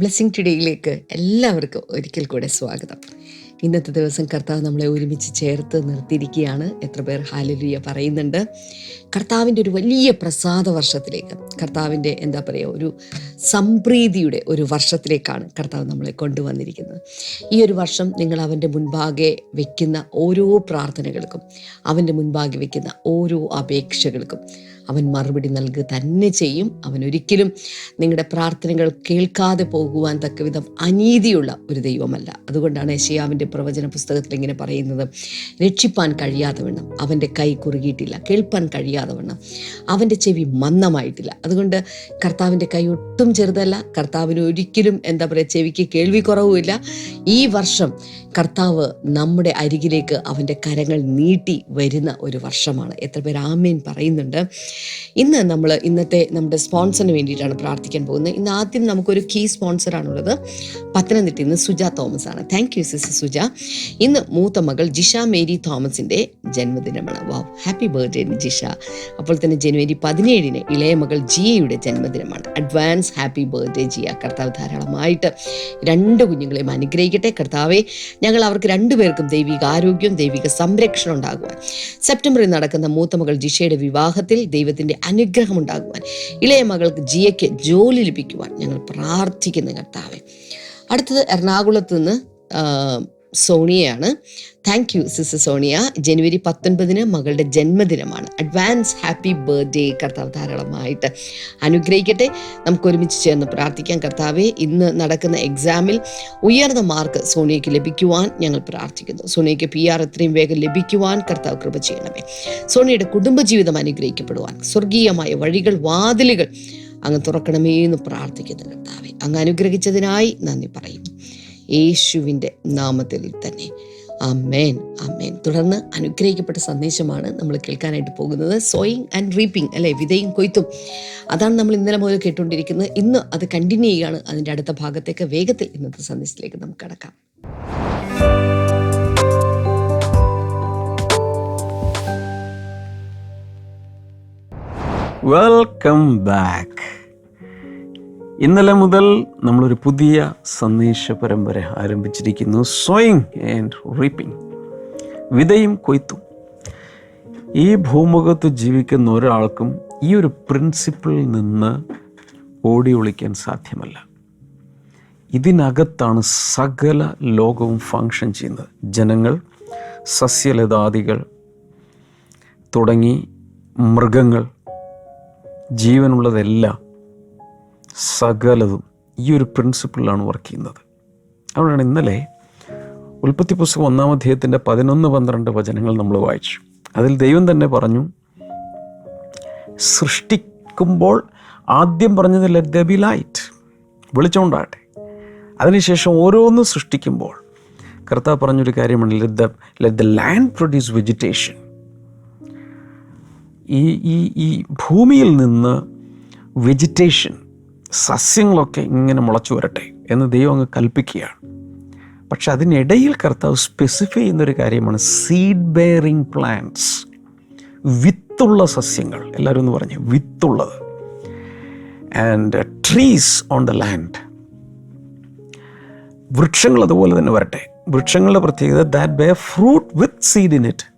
Blessing ടുഡേയിലേക്ക് എല്ലാവർക്കും ഒരിക്കൽ കൂടെ സ്വാഗതം. ഇന്നത്തെ ദിവസം കർത്താവ് നമ്മളെ ഒരുമിച്ച് ചേർത്ത് നിർത്തിയിരിക്കുകയാണ്. എത്ര പേർ ഹാലലുയ പറയുന്നുണ്ട്. കർത്താവിന്റെ ഒരു വലിയ പ്രസാദ വർഷത്തിലേക്ക് കർത്താവിന്റെ എന്താ പറയുക ഒരു സംപ്രീതിയുടെ ഒരു വർഷത്തിലേക്കാണ് കർത്താവ് നമ്മളെ കൊണ്ടുവന്നിരിക്കുന്നത്. ഈ ഒരു വർഷം നിങ്ങൾ അവന്റെ മുൻപാകെ വയ്ക്കുന്ന ഓരോ പ്രാർത്ഥനകൾക്കും അവന്റെ മുൻപാകെ വയ്ക്കുന്ന ഓരോ അപേക്ഷകൾക്കും അവൻ മറുപടി നൽകുക തന്നെ ചെയ്യും. അവൻ ഒരിക്കലും നിങ്ങളുടെ പ്രാർത്ഥനകൾ കേൾക്കാതെ പോകുവാൻ തക്കവിധം അനീതിയുള്ള ഒരു ദൈവമല്ല. അതുകൊണ്ടാണ് യശയാവിന്റെ പ്രവചന പുസ്തകത്തിൽ ഇങ്ങനെ പറയുന്നത്. രക്ഷിപ്പാൻ കഴിയാതെ വണ്ണം. അവന്റെ കൈ കുറുകിയിട്ടില്ല. കേൾപ്പാൻ കഴിയാതെ വണ്ണം. അവന്റെ ചെവി മന്ദമായിട്ടില്ല. അതുകൊണ്ട് കർത്താവിന്റെ കൈ ഒട്ടും ചെറുതല്ല. കർത്താവിന് ഒരിക്കലും എന്താ പറയുക ചെവിക്ക് കേൾവി കുറവുമില്ല. ഈ വർഷം കർത്താവ് നമ്മുടെ അരികിലേക്ക് അവന്റെ കരങ്ങൾ നീട്ടി വരുന്ന ഒരു വർഷമാണ്. എത്ര പേര് ആമേൻ പറയുന്നുണ്ട്. ഇന്ന് നമ്മൾ ഇന്നത്തെ നമ്മുടെ സ്പോൺസറിന് വേണ്ടിയിട്ടാണ് പ്രാർത്ഥിക്കാൻ പോകുന്നത്. ഇന്ന് ആദ്യം നമുക്കൊരു കീ സ്പോൺസറാണുള്ളത് പത്തനംതിട്ടയിൽ നിന്ന് സുജ തോമസ് ആണ്. Thank you sis Suja. ഇന്ന് മൂത്ത മകൾ ജിഷ മേരി തോമസിന്റെ ജന്മദിനമാണ്. Wow happy birthday Jisha. അപ്പോൾ തന്നെ ജനുവരി പതിനേഴിന് ഇളയ മകൾ ജിയയുടെ ജന്മദിനമാണ്. Advance happy birthday Jiya. കർത്താവ് ധാരാളമായിട്ട് രണ്ട് കുഞ്ഞുങ്ങളെയും അനുഗ്രഹിക്കട്ടെ. കർത്താവെ ഞങ്ങൾ അവർക്ക് രണ്ടുപേർക്കും ദൈവിക ആരോഗ്യം ദൈവിക സംരക്ഷണം ഉണ്ടാകുവാൻ. സെപ്റ്റംബറിൽ നടക്കുന്ന മൂത്ത മകൾ ജിഷയുടെ വിവാഹത്തിൽ ദൈവത്തിന്റെ അനുഗ്രഹം ഉണ്ടാകുവാൻ ഇളയ മകൾക്ക് ജിയയ്ക്ക് ജോലി ലഭിക്കുവാൻ ഞങ്ങൾ പ്രാർത്ഥിക്കുന്നു കർത്താവെ. അടുത്തത് എറണാകുളത്ത് നിന്ന് സോണിയയാണ്. Thank you sister Sonia. ജനുവരി പത്തൊൻപതിന് മകളുടെ ജന്മദിനമാണ്. അഡ്വാൻസ് ഹാപ്പി ബർത്ത്ഡേ കർത്താവ് ധാരാളമായിട്ട് അനുഗ്രഹിക്കട്ടെ. നമുക്ക് ഒരുമിച്ച് ചേർന്ന് പ്രാർത്ഥിക്കാം. കർത്താവെ ഇന്ന് നടക്കുന്ന എക്സാമിൽ ഉയർന്ന മാർക്ക് സോണിയയ്ക്ക് ലഭിക്കുവാൻ ഞങ്ങൾ പ്രാർത്ഥിക്കുന്നു. സോണിയയ്ക്ക് പി ആർ എത്രയും വേഗം ലഭിക്കുവാൻ കർത്താവ് കൃപ ചെയ്യണമേ. സോണിയയുടെ കുടുംബജീവിതം അനുഗ്രഹിക്കപ്പെടുവാൻ സ്വർഗീയമായ വഴികൾ വാതിലുകൾ അങ്ങ് തുറക്കണമേ എന്ന് പ്രാർത്ഥിക്കുന്നു കർത്താവെ. അങ്ങ് അനുഗ്രഹിച്ചതിനായി നന്ദി പറയുന്നു. യേശുവിന്റെ നാമത്തിൽ തന്നെ. അമേൻ അമേൻ തുടർന്ന് അനുഗ്രഹിക്കപ്പെട്ട സന്ദേശമാണ് നമ്മൾ കേൾക്കാനായിട്ട് പോകുന്നത്. സോയിങ് ആൻഡ് റീപ്പിംഗ് അല്ലെ? വിതയും കൊയ്ത്തും. അതാണ് നമ്മൾ ഇന്നലെ മുതൽ കേട്ടുകൊണ്ടിരിക്കുന്നത്. ഇന്ന് അത് കണ്ടിന്യൂ ചെയ്യുകയാണ്. അതിന്റെ അടുത്ത ഭാഗത്തേക്ക് വേഗത്തിൽ ഇന്നത്തെ സന്ദേശത്തിലേക്ക് നമുക്ക് കടക്കാം. വെൽക്കം ബാക്ക് ഇന്നലെ മുതൽ നമ്മളൊരു പുതിയ സന്ദേശ പരമ്പര ആരംഭിച്ചിരിക്കുന്നു. സോയിങ് ആൻഡ് റീപ്പിംഗ് വിതയും കൊയ്ത്തും. ഈ ഭൂമുഖത്ത് ജീവിക്കുന്ന ഒരാൾക്കും ഈ ഒരു പ്രിൻസിപ്പിളിൽ നിന്ന് ഓടി ഒളിക്കാൻ സാധ്യമല്ല. ഇതിനകത്താണ് സകല ലോകവും ഫങ്ഷൻ ചെയ്യുന്നത്. ജനങ്ങൾ സസ്യലതാദികൾ തുടങ്ങി മൃഗങ്ങൾ ജീവനുള്ളതെല്ലാം സകലതും ഈ ഒരു പ്രിൻസിപ്പിളിലാണ് വർക്ക് ചെയ്യുന്നത്. അതുകൊണ്ടാണ് ഇന്നലെ ഉൽപ്പത്തി പുസ്തകം ഒന്നാം അധ്യായത്തിന്റെ പതിനൊന്ന് പന്ത്രണ്ട് വചനങ്ങൾ നമ്മൾ വായിച്ചു. അതിൽ ദൈവം തന്നെ പറഞ്ഞു സൃഷ്ടിക്കുമ്പോൾ ആദ്യം പറഞ്ഞത് ലെറ്റ് ദ ബി ലൈറ്റ് വെളിച്ചമുണ്ടാകട്ടെ അതിനുശേഷം ഓരോന്നും സൃഷ്ടിക്കുമ്പോൾ കർത്താവ് പറഞ്ഞൊരു കാര്യമാണ് let the let the land produce vegetation ഈ ഈ ഈ ഭൂമിയിൽ നിന്ന് വെജിറ്റേഷൻ സസ്യങ്ങളൊക്കെ ഇങ്ങനെ മുളച്ചു വരട്ടെ എന്ന് ദൈവം അങ്ങ് കൽപ്പിക്കുകയാണ്. പക്ഷെ അതിനിടയിൽ കർത്താവ് സ്പെസിഫൈ ചെയ്യുന്നൊരു കാര്യമാണ് സീഡ് ബെയറിങ് പ്ലാന്റ്സ് വിത്തുള്ള സസ്യങ്ങൾ. എല്ലാവരും ഒന്ന് പറഞ്ഞു വിത്തുള്ളത്. And trees on the land വൃക്ഷങ്ങൾ അതുപോലെ തന്നെ വരട്ടെ. വൃക്ഷങ്ങളുടെ പ്രത്യേകത that bear fruit with seed in it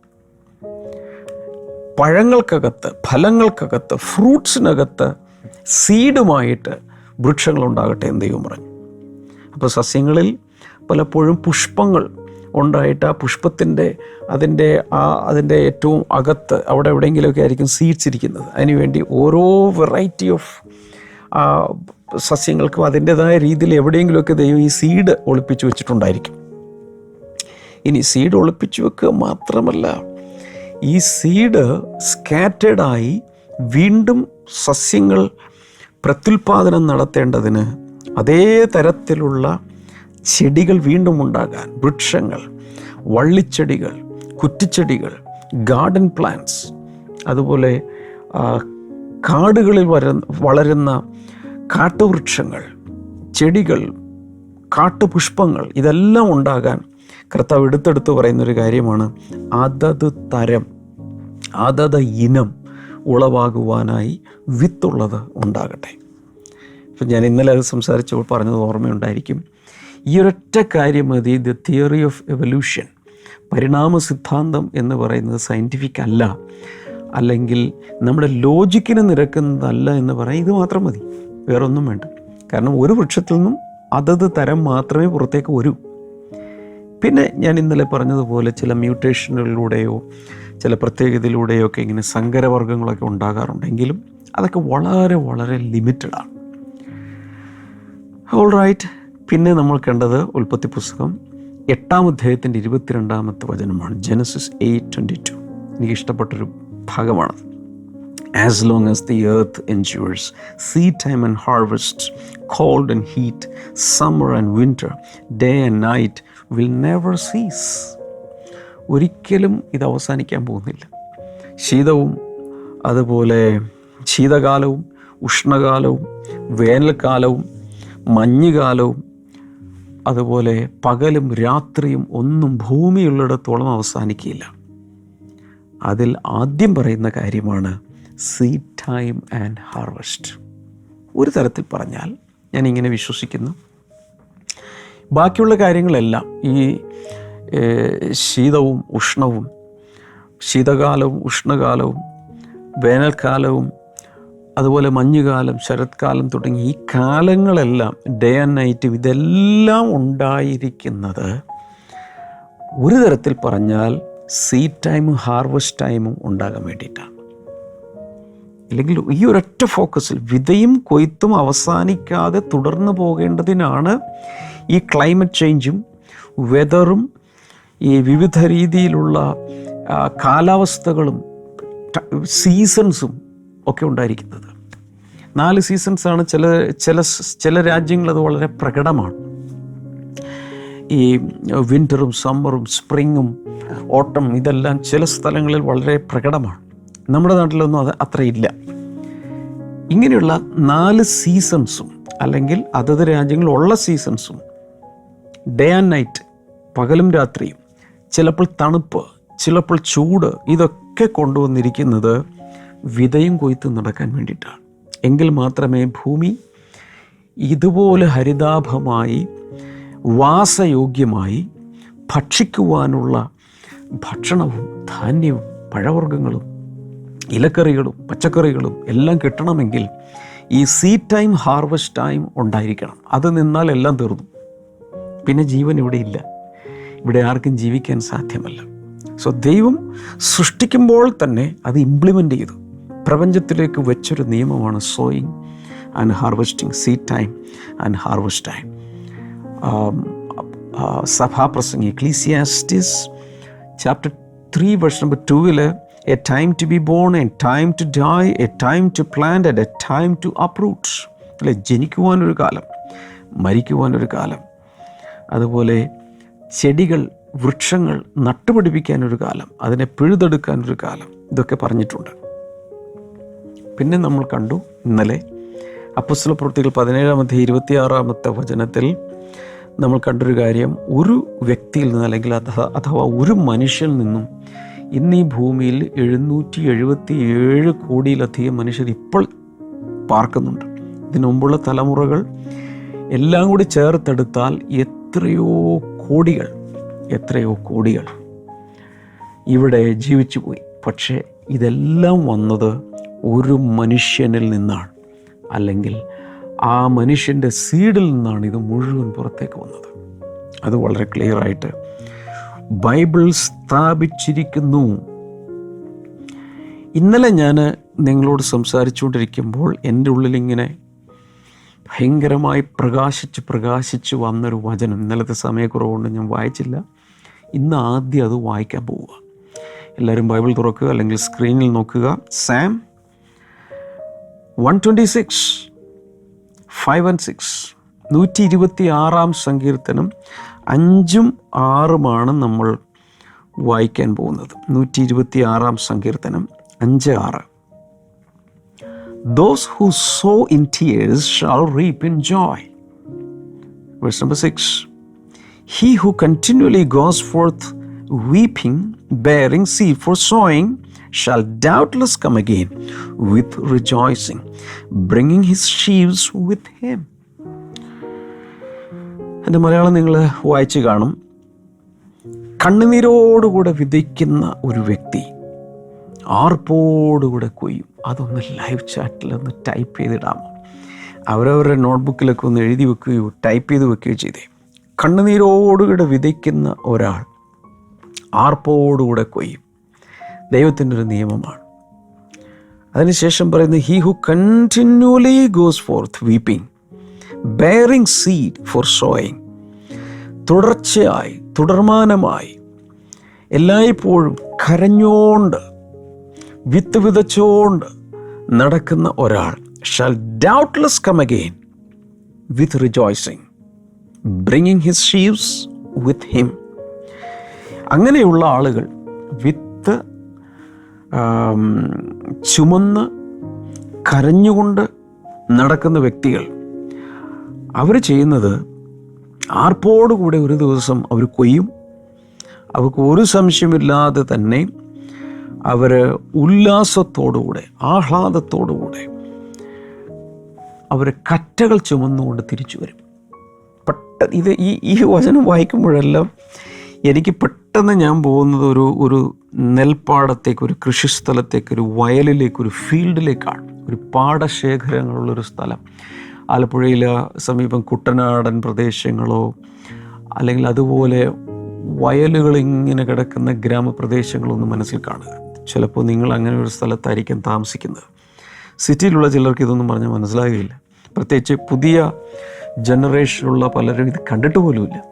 പഴങ്ങൾക്കകത്ത് ഫലങ്ങൾക്കകത്ത് ഫ്രൂട്ട്സിനകത്ത് സീഡുമായിട്ട് വൃക്ഷങ്ങൾ ഉണ്ടാകട്ടെ എന്ന് ദൈവം പറഞ്ഞു. അപ്പോൾ സസ്യങ്ങളിൽ പലപ്പോഴും പുഷ്പങ്ങൾ ഉണ്ടായിട്ട് ആ പുഷ്പത്തിന്റെ അതിന്റെ ആ അതിന്റെ ഏറ്റവും അകത്ത് അവിടെ എവിടെയെങ്കിലുമൊക്കെ ആയിരിക്കും സീഡ്സ് ഇരിക്കുന്നത്. അതിനുവേണ്ടി ഓരോ വെറൈറ്റി ഓഫ് സസ്യങ്ങൾക്കും അതിന്റെതായ രീതിയിൽ എവിടെയെങ്കിലുമൊക്കെ ദൈവം ഈ സീഡ് ഒളിപ്പിച്ചു വെച്ചിട്ടുണ്ടായിരിക്കും. ഇനി സീഡ് ഒളിപ്പിച്ചു വെക്കുക മാത്രമല്ല ഈ സീഡ് സ്കാറ്റേഡായി വീണ്ടും സസ്യങ്ങൾ പ്രത്യുൽപാദനം നടത്തേണ്ടതിന് അതേ തരത്തിലുള്ള ചെടികൾ വീണ്ടും ഉണ്ടാകാൻ. വൃക്ഷങ്ങൾ വള്ളിച്ചെടികൾ കുറ്റിച്ചെടികൾ ഗാർഡൻ പ്ലാന്റ്സ് അതുപോലെ കാടുകളിൽ വര വളരുന്ന കാട്ടുവൃക്ഷങ്ങൾ ചെടികൾ കാട്ടുപുഷ്പങ്ങൾ ഇതെല്ലാം ഉണ്ടാകാൻ കർത്താവ് എടുത്തെടുത്ത് പറയുന്നൊരു കാര്യമാണ്. അതത് തരം അതത് ഇനം ഉളവാകുവാനായി വിത്തുള്ളത് ഉണ്ടാകട്ടെ. അപ്പം ഞാൻ ഇന്നലെ അത് സംസാരിച്ചപ്പോൾ പറഞ്ഞത് ഓർമ്മയുണ്ടായിരിക്കും. ഈ ഒരൊറ്റ കാര്യം മതി ദ തിയറി ഓഫ് എവല്യൂഷൻ പരിണാമ സിദ്ധാന്തം എന്ന് പറയുന്നത് സയന്റിഫിക് അല്ല. അല്ലെങ്കിൽ നമ്മുടെ ലോജിക്കിന് നിരക്കുന്നതല്ല എന്ന് പറയാൻ ഇത് മാത്രം മതി. വേറൊന്നും വേണ്ട. കാരണം ഒരു വൃക്ഷത്തിൽ നിന്നും അതത് തരം മാത്രമേ പുറത്തേക്ക് വരൂ. പിന്നെ ഞാൻ ഇന്നലെ പറഞ്ഞതുപോലെ ചില മ്യൂട്ടേഷനുകളിലൂടെയോ ചില പ്രത്യേകതയിലൂടെയോ ഒക്കെ ഇങ്ങനെ സങ്കരവർഗങ്ങളൊക്കെ ഉണ്ടാകാറുണ്ടെങ്കിലും അതൊക്കെ വളരെ വളരെ ലിമിറ്റഡാണ് ഓൾ റൈറ്റ് പിന്നെ നമ്മൾ കണ്ടത് ഉൽപ്പത്തി പുസ്തകം എട്ടാം അധ്യായത്തിന്റെ ഇരുപത്തിരണ്ടാമത്തെ വചനമാണ്. ജനസിസ് എയ്റ്റ് ട്വന്റി ടു എനിക്ക് ഇഷ്ടപ്പെട്ടൊരു ഭാഗമാണത് as long as the earth endures seedtime and harvest cold and heat summer and winter day and night will never cease ഒരിക്കലും ഇത് അവസാനിക്കാൻ പോകുന്നില്ല. ശീതവും അതുപോലെ ശീതകാലവും ഉഷ്ണകാലവും വേനൽക്കാലവും മഞ്ഞുകാലവും അതുപോലെ പകലും രാത്രിയും ഒന്നും ഭൂമിയുള്ളിടത്തോളം അവസാനിക്കില്ല. അതിൽ ആദ്യം പറയുന്ന കാര്യമാണ് സീഡ് ടൈം ആൻഡ് ഹാർവസ്റ്റ് ഒരു തരത്തിൽ പറഞ്ഞാൽ ഞാൻ ഇങ്ങനെ വിശ്വസിക്കുന്നു. ബാക്കിയുള്ള കാര്യങ്ങളെല്ലാം ഈ ശീതവും ഉഷ്ണവും ശീതകാലവും ഉഷ്ണകാലവും വേനൽക്കാലവും അതുപോലെ മഞ്ഞുകാലം ശരത്കാലം തുടങ്ങി ഈ കാലങ്ങളെല്ലാം ഡേ ആൻഡ് നൈറ്റ് ഇതെല്ലാം ഉണ്ടായിരിക്കുന്നത് ഒരു തരത്തിൽ പറഞ്ഞാൽ സീഡ് ടൈമും ഹാർവസ്റ്റ് ടൈമും ഉണ്ടാകാൻ വേണ്ടിയിട്ടാണ്. അല്ലെങ്കിൽ ഈ ഒരൊറ്റ ഫോക്കസിൽ വിതയും കൊയ്ത്തും അവസാനിക്കാതെ തുടർന്നു പോകേണ്ടതിനാണ് ഈ ക്ലൈമറ്റ് ചേഞ്ചും വെതറും ഈ വിവിധ രീതിയിലുള്ള കാലാവസ്ഥകളും സീസൺസും ഒക്കെ ഉണ്ടായിരിക്കുന്നത്. നാല് സീസൺസാണ് ചില ചില ചില രാജ്യങ്ങളത് വളരെ പ്രകടമാണ്. ഈ വിന്ററും സമ്മറും സ്പ്രിങ്ങും ഓട്ടം ഇതെല്ലാം ചില സ്ഥലങ്ങളിൽ വളരെ പ്രകടമാണ്. നമ്മുടെ നാട്ടിലൊന്നും അത് അത്രയില്ല. ഇങ്ങനെയുള്ള നാല് സീസൺസും അല്ലെങ്കിൽ അതത് രാജ്യങ്ങളിലുള്ള സീസൺസും ഡേ ആൻഡ് നൈറ്റ് പകലും രാത്രിയും. ചിലപ്പോൾ തണുപ്പ് ചിലപ്പോൾ ചൂട് ഇതൊക്കെ കൊണ്ടുവന്നിരിക്കുന്നത് വിതയും കൊയ്ത്ത് നടക്കാൻ വേണ്ടിയിട്ടാണ്. എങ്കിൽ മാത്രമേ ഭൂമി ഇതുപോലെ ഹരിതാഭമായി വാസയോഗ്യമായി ഭക്ഷിക്കുവാനുള്ള ഭക്ഷണവും ധാന്യവും പഴവർഗങ്ങളും ഇലക്കറികളും പച്ചക്കറികളും എല്ലാം കിട്ടണമെങ്കിൽ ഈ സീ ടൈം ഹാർവസ്റ്റ് ടൈം ഉണ്ടായിരിക്കണം. അത് നിന്നാൽ എല്ലാം തീർന്നു. പിന്നെ ജീവൻ ഇവിടെ ഇല്ല. ഇവിടെ ആർക്കും ജീവിക്കാൻ സാധ്യമല്ല. സോ ദൈവം സൃഷ്ടിക്കുമ്പോൾ തന്നെ അത് ഇംപ്ലിമെന്റ് ചെയ്തു. പ്രപഞ്ചത്തിലേക്ക് വെച്ചൊരു നിയമമാണ് sowing and harvesting seedtime and harvest time സഭാപ്രസംഗി Ecclesiastes chapter three verse number ടൂവിൽ a time to be born a time to die a time to plant and a time to uproot അല്ലെ ജനിക്കുവാനൊരു കാലം മരിക്കുവാനൊരു കാലം. അതുപോലെ ചെടികൾ വൃക്ഷങ്ങൾ നട്ടുപിടിപ്പിക്കാനൊരു കാലം അതിനെ പിഴുതെടുക്കാനൊരു കാലം ഇതൊക്കെ പറഞ്ഞിട്ടുണ്ട്. പിന്നെ നമ്മൾ കണ്ടു ഇന്നലെ അപ്പുസ്ല പ്രവൃത്തികൾ പതിനേഴാമത്തെ ഇരുപത്തിയാറാമത്തെ വചനത്തിൽ നമ്മൾ കണ്ടൊരു കാര്യം ഒരു വ്യക്തിയിൽ നിന്ന് അല്ലെങ്കിൽ അഥ- അഥവാ ഒരു മനുഷ്യനിൽ നിന്നും ഇന്ന് ഈ ഭൂമിയിൽ എഴുന്നൂറ്റി എഴുപത്തി ഏഴ് കോടിയിലധികം മനുഷ്യർ ഇപ്പോൾ പാർക്കുന്നുണ്ട്. ഇതിനുമുമ്പുള്ള തലമുറകൾ എല്ലാം കൂടി ചേർത്തെടുത്താൽ എത്രയോ കോടികൾ എത്രയോ കോടികൾ ഇവിടെ ജീവിച്ചു പോയി. പക്ഷേ ഇതെല്ലാം വന്നത് ഒരു മനുഷ്യനിൽ നിന്നാണ്. അല്ലെങ്കിൽ ആ മനുഷ്യന്റെ സീഡിൽ നിന്നാണ് ഇത് മുഴുവൻ പുറത്തേക്ക് വന്നത്. അത് വളരെ ക്ലിയർ ആയിട്ട് ബൈബിൾ സ്ഥാപിച്ചിരിക്കുന്നു. ഇന്നലെ ഞാൻ നിങ്ങളോട് സംസാരിച്ചുകൊണ്ടിരിക്കുമ്പോൾ എന്റെ ഉള്ളിലിങ്ങനെ ഭയങ്കരമായി പ്രകാശിച്ച് പ്രകാശിച്ച് വന്നൊരു വചനം. ഇന്നലത്തെ സമയക്കുറവുകൊണ്ട് ഞാൻ വായിച്ചില്ല. ഇന്ന് ആദ്യം അത് വായിക്കാൻ പോവുക. എല്ലാവരും ബൈബിൾ തുറക്കുക അല്ലെങ്കിൽ സ്ക്രീനിൽ നോക്കുക. Psalm one twenty six five and six. നൂറ്റി ഇരുപത്തി ആറാം സങ്കീർത്തനം അഞ്ചും ആറുമാണ് നമ്മൾ വായിക്കാൻ പോകുന്നത്. നൂറ്റി ഇരുപത്തി ആറാം സങ്കീർത്തനം അഞ്ച് ആറ്. Those who sow in tears shall reap in joy. Verse number six He who continually goes forth weeping, bearing seed for sowing, shall doubtless come again with rejoicing, bringing his sheaves with him. എന്റെ മലയാളം നിങ്ങൾ വായിച്ചു കാണും കണ്ണുനീരോടുകൂടെ വിതയ്ക്കുന്ന ഒരു വ്യക്തി ആർപ്പോടുകൂടെ കൊയ്യും. അതൊന്ന് live ചാറ്റിൽ ഒന്ന് ടൈപ്പ് ചെയ്തിടാമോ അവരവരുടെ നോട്ട്ബുക്കിലൊക്കെ ഒന്ന് എഴുതി വെക്കുകയോ ടൈപ്പ് ചെയ്ത് വെക്കുകയോ ചെയ്തേ. കണ്ണുനീരോടുകൂടെ വിതയ്ക്കുന്ന ഒരാൾ ആർപ്പോടുകൂടെ കൊയ്യും. ദൈവത്തിന്റെ ഒരു നിയമമാണ്. അതിനുശേഷം പറയുന്നത് he who continually goes forth weeping bearing seed for sowing തുടർച്ചയായി തുടർമാനമായി എല്ലായ്പ്പോഴും കരഞ്ഞോണ്ട് വിത്ത് വിതച്ചുകൊണ്ട് നടക്കുന്ന ഒരാൾ shall doubtless come again with rejoicing bringing his sheaves with him അങ്ങനെയുള്ള ആളുകൾ വിത്ത് ചുമന്ന് കരഞ്ഞുകൊണ്ട് നടക്കുന്ന വ്യക്തികൾ. അവർ ചെയ്യുന്നത് ആർപ്പോടുകൂടെ ഒരു ദിവസം അവർ കൊയ്യും. അവർക്ക് ഒരു സംശയമില്ലാതെ തന്നെ അവർ ഉല്ലാസത്തോടുകൂടെ ആഹ്ലാദത്തോടുകൂടെ അവർ കറ്റകൾ ചുമന്നുകൊണ്ട് തിരിച്ചു വരും. പെട്ടെന്ന് ഇത് ഈ ഈ വചനം വായിക്കുമ്പോഴെല്ലാം എനിക്ക് പെട്ടെന്ന് ഞാൻ പോകുന്നത് ഒരു ഒരു നെൽപ്പാടത്തേക്ക് ഒരു കൃഷിസ്ഥലത്തേക്ക് ഒരു വയലിലേക്ക് ഒരു ഫീൽഡിലേക്കാണ്. ഒരു പാടശേഖരങ്ങളുള്ളൊരു സ്ഥലം. ആലപ്പുഴയിലെ സമീപം കുട്ടനാടൻ പ്രദേശങ്ങളോ അല്ലെങ്കിൽ അതുപോലെ വയലുകൾ ഇങ്ങനെ കിടക്കുന്ന ഗ്രാമപ്രദേശങ്ങളൊന്നും മനസ്സിൽ കാണുക. ചിലപ്പോൾ നിങ്ങൾ അങ്ങനെ ഒരു സ്ഥലത്തായിരിക്കും താമസിക്കുന്നത്. സിറ്റിയിലുള്ള ചിലർക്ക് ഇതൊന്നും പറഞ്ഞാൽ മനസ്സിലാകുകയില്ല പ്രത്യേകിച്ച് പുതിയ ജനറേഷനുള്ള പലരും ഇത് കണ്ടിട്ട് പോലുമില്ല.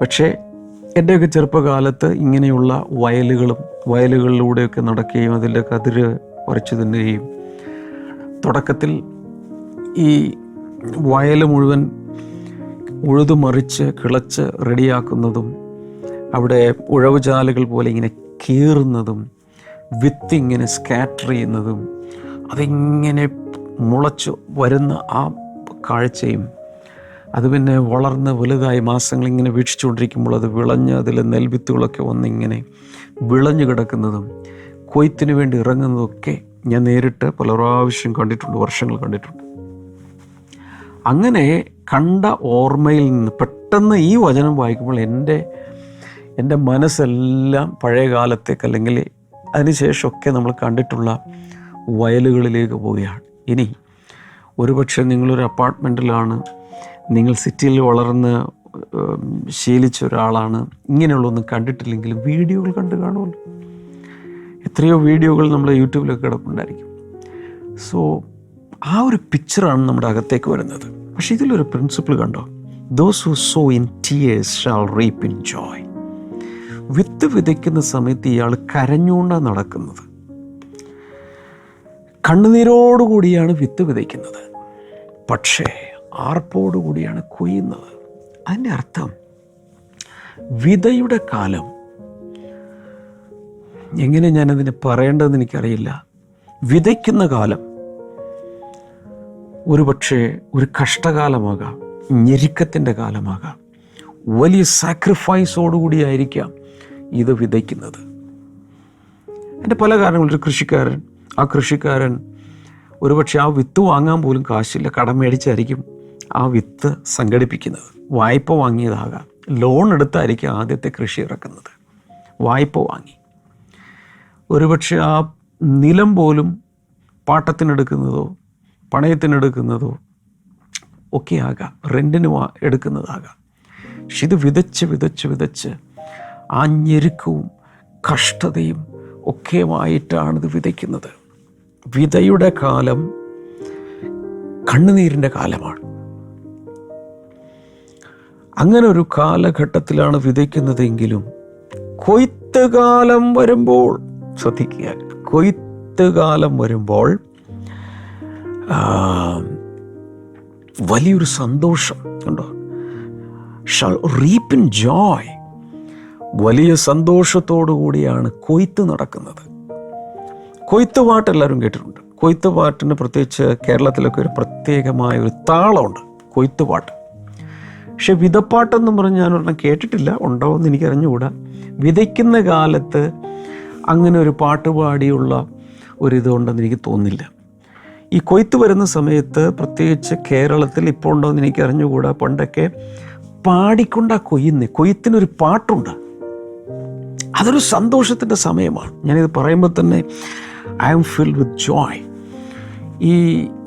പക്ഷേ എന്റെയൊക്കെ ചെറുപ്പകാലത്ത് ഇങ്ങനെയുള്ള വയലുകളും വയലുകളിലൂടെയൊക്കെ നടക്കുകയും അതിന്റെ കതിര് പറിച്ചു തിന്നുകയും തുടക്കത്തിൽ ഈ വയൽ മുഴുവൻ ഉഴുതുമറിച്ച് കിളച്ച് റെഡിയാക്കുന്നതും അവിടെ ഉഴവുചാലുകൾ പോലെ ഇങ്ങനെ കീറുന്നതും വിത്ത് ഇങ്ങനെ സ്കാറ്റർ ചെയ്യുന്നതും അതിങ്ങനെ മുളച്ചു വരുന്ന ആ കാഴ്ചയും അത് പിന്നെ വളർന്ന് വലുതായി മാസങ്ങളിങ്ങനെ വീക്ഷിച്ചുകൊണ്ടിരിക്കുമ്പോൾ അത് വിളഞ്ഞ് അതിൽ നെൽവിത്തുകളൊക്കെ വന്നിങ്ങനെ വിളഞ്ഞു കിടക്കുന്നതും കൊയ്ത്തിന് വേണ്ടി ഇറങ്ങുന്നതൊക്കെ ഞാൻ നേരിട്ട് പല പ്രാവശ്യം കണ്ടിട്ടുണ്ട് വർഷങ്ങൾ കണ്ടിട്ടുണ്ട്. അങ്ങനെ കണ്ട ഓർമ്മയിൽ നിന്ന് പെട്ടെന്ന് ഈ വചനം വായിക്കുമ്പോൾ എന്റെ എന്റെ മനസ്സെല്ലാം പഴയ കാലത്തേക്ക് അല്ലെങ്കിൽ അതിനുശേഷമൊക്കെ നമ്മൾ കണ്ടിട്ടുള്ള വയലുകളിലേക്ക് പോവുകയാണ്. ഇനി ഒരുപക്ഷെ നിങ്ങളൊരു അപ്പാർട്ട്മെന്റിലാണ് നിങ്ങൾ സിറ്റിയിൽ വളർന്ന് ശീലിച്ച ഒരാളാണ് ഇങ്ങനെയുള്ളൊന്നും കണ്ടിട്ടില്ലെങ്കിലും വീഡിയോകൾ കണ്ട് കാണുമല്ലോ. എത്രയോ വീഡിയോകൾ നമ്മൾ യൂട്യൂബിലൊക്കെ കിടപ്പുണ്ടായിരിക്കും. സോ ആ ഒരു പിക്ചറാണ് നമ്മുടെ അകത്തേക്ക് വരുന്നത്. പക്ഷേ ഇതിലൊരു പ്രിൻസിപ്പിൾ കണ്ടോ? Those who sow in tears shall reap in joy വിത്ത് വിതയ്ക്കുന്ന സമയത്ത് ഇയാൾ കരഞ്ഞുകൊണ്ടാണ് നടക്കുന്നത്. കണ്ണുനീരോടുകൂടിയാണ് വിത്ത് വിതയ്ക്കുന്നത്. പക്ഷേ ആർപ്പോടുകൂടിയാണ് കൊയ്യുന്നത്. അതിന്റെ അർത്ഥം വിതയുടെ കാലം. എങ്ങനെ ഞാനതിനെ പറയേണ്ടതെന്ന് എനിക്കറിയില്ല. വിതയ്ക്കുന്ന കാലം. ഒരുപക്ഷെ ഒരു കഷ്ടകാലമാകാം ഞെരുക്കത്തിന്റെ കാലമാകാം വലിയ സാക്രിഫൈസോടുകൂടിയായിരിക്കാം ഇത് വിതയ്ക്കുന്നത്. എന്റെ പല കാരണങ്ങളും ഒരു കൃഷിക്കാരൻ. ആ കൃഷിക്കാരൻ ഒരുപക്ഷെ ആ വിത്ത് വാങ്ങാൻ പോലും കാശില്ല. കടം മേടിച്ചായിരിക്കും ആ വിത്ത് സംഘടിപ്പിക്കുന്നത്. വായ്പ വാങ്ങിയതാകാം. ലോൺ എടുത്തായിരിക്കും ആദ്യത്തെ കൃഷി ഇറക്കുന്നത്. വായ്പ വാങ്ങി. ഒരുപക്ഷെ ആ നിലം പോലും പാട്ടത്തിനെടുക്കുന്നതോ പണയത്തിനെടുക്കുന്നതോ ഒക്കെ ആകാം റെന്റിന് എടുക്കുന്നതാകാം. പക്ഷെ ഇത് വിതച്ച് വിതച്ച് വിതച്ച് ആ ഞെരുക്കവും കഷ്ടതയും ഒക്കെയുമായിട്ടാണ് ഇത് വിതയ്ക്കുന്നത്. വിതയുടെ കാലം കണ്ണുനീരിന്റെ കാലമാണ്. അങ്ങനെ ഒരു കാലഘട്ടത്തിലാണ് വിതയ്ക്കുന്നതെങ്കിലും കൊയ്ത്ത് കാലം വരുമ്പോൾ ശ്രദ്ധിക്കുക കൊയ്ത്ത് കാലം വരുമ്പോൾ വലിയൊരു സന്തോഷം ഉണ്ടോ? ഷാൾ റീപ്പ് ഇൻ ജോയ് വലിയ സന്തോഷത്തോടു കൂടിയാണ് കൊയ്ത്ത് നടക്കുന്നത്. കൊയ്ത്ത് പാട്ട് എല്ലാവരും കേട്ടിട്ടുണ്ട്. കൊയ്ത്ത് പാട്ടിന് പ്രത്യേകിച്ച് കേരളത്തിലൊക്കെ ഒരു പ്രത്യേകമായ ഒരു താളമുണ്ട് കൊയ്ത്ത് പാട്ട്. പക്ഷെ വിതപ്പാട്ടെന്ന് പറഞ്ഞ് ഞാൻ ഒരെണ്ണം കേട്ടിട്ടില്ല. ഉണ്ടോ എനിക്ക് അറിഞ്ഞുകൂടാ വിതയ്ക്കുന്ന കാലത്ത് അങ്ങനെ ഒരു പാട്ട് പാടിയുള്ള ഒരിതുണ്ടെന്ന് എനിക്ക് തോന്നില്ല ഈ കൊയ്ത്ത് വരുന്ന സമയത്ത് പ്രത്യേകിച്ച് കേരളത്തിൽ ഇപ്പോൾ ഉണ്ടോ എന്ന് എനിക്ക് അറിഞ്ഞുകൂടാ പണ്ടൊക്കെ പാടിക്കൊണ്ടാണ് കൊയ്യുന്നത് കൊയ്ത്തിനൊരു പാട്ടുണ്ട്. അതൊരു സന്തോഷത്തിന്റെ സമയമാണ്. ഞാനിത് പറയുമ്പോൾ തന്നെ I am filled with joy ഈ